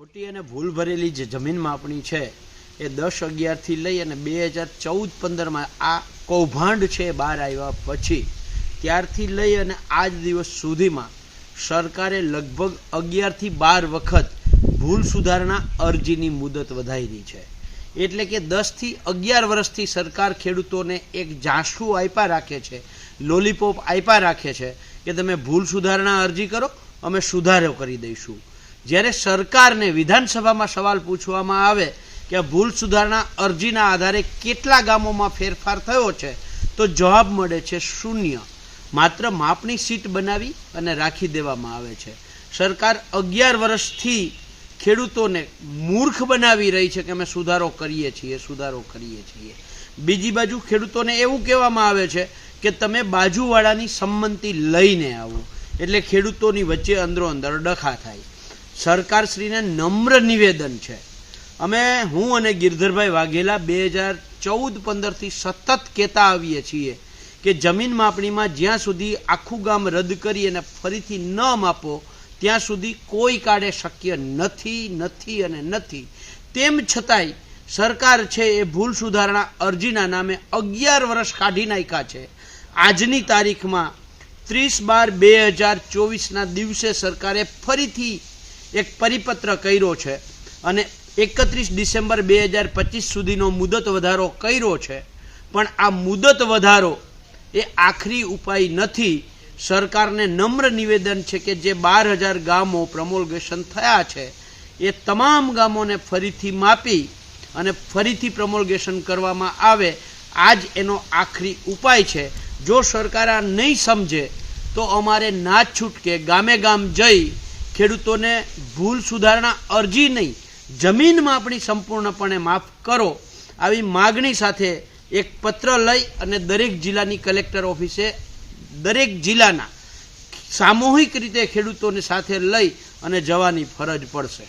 ખોટી અને ભૂલ ભરેલી જે જમીન માપણી છે, એ દસ અગિયારથી લઈ અને બે હજાર ચૌદ પંદરમાં આ કૌભાંડ છે બહાર આવ્યા પછી, ત્યારથી લઈ અને આજ દિવસ સુધીમાં સરકારે લગભગ અગિયારથી બાર વખત ભૂલ સુધારણા અરજીની મુદત વધારી છે. એટલે કે દસથી અગિયાર વર્ષથી સરકાર ખેડૂતોને એક ઝાંસું આપ્યા રાખે છે, લોલીપોપ આપ્યા રાખે છે કે તમે ભૂલ સુધારણા અરજી કરો, અમે સુધારો કરી દઈશું. જ્યારે સરકારને વિધાનસભામાં સવાલ પૂછવામાં આવે કે ભૂલ સુધારણા અરજીના આધારે કેટલા ગામોમાં ફેરફાર થયો છે, તો જવાબ મળે છે શૂન્ય. માત્ર માપની સીટ બનાવી અને રાખી દેવામાં આવે છે. સરકાર અગિયાર વર્ષથી ખેડૂતોને મૂર્ખ બનાવી રહી છે કે અમે સુધારો કરીએ છીએ, સુધારો કરીએ છીએ. બીજી બાજુ ખેડૂતોને એવું કહેવામાં આવે છે કે તમે બાજુવાળાની સંમતિ લઈને આવો. એટલે ખેડૂતોની વચ્ચે અંદરો અંદર ડખા થાય. સરકારશ્રીને નમ્ર નિવેદન છે. અમે હું અને ગિરધરભાઈ વાઘેલા બે હજાર ચૌદ પંદરથી સતત કહેતા આવીએ છીએ કે જમીન માપણીમાં જ્યાં સુધી આખું ગામ રદ કરી અને ફરીથી ન માપો, ત્યાં સુધી કોઈ કાળે શક્ય નથી નથી અને નથી. તેમ છતાંય સરકાર છે એ ભૂલ સુધારણા અરજીના નામે અગિયાર વર્ષ કાઢી નાખ્યા છે. આજની તારીખમાં ત્રીસ બાર બે હજાર ચોવીસના દિવસે સરકારે ફરીથી એક પરિપત્ર કર્યો છે અને એકત્રીસ ડિસેમ્બર બે હજાર પચીસ સુધીનો મુદત વધારો કર્યો છે. પણ આ મુદત વધારો એ આખરી ઉપાય નથી. સરકારને નમ્ર નિવેદન છે કે જે બાર હજાર ગામો પ્રમોલગેશન થયા છે, એ તમામ ગામોને ફરીથી માપી અને ફરીથી પ્રમોલગેશન કરવામાં આવે. આ જ એનો આખરી ઉપાય છે. જો સરકાર આ નહીં સમજે, તો અમારે ના છૂટકે ગામે ગામ જઈ ખેડૂતોને ભૂલ સુધારણા અરજી નહીં જમીન માપણી સંપૂર્ણપણે માફ કરો, આવી માગણી સાથે એક પત્ર લઈ અને દરેક જિલ્લાની કલેક્ટર ઓફિસે દરેક જિલ્લાના સામૂહિક રીતે ખેડૂતોને સાથે લઈ અને જવાની ફરજ પડશે.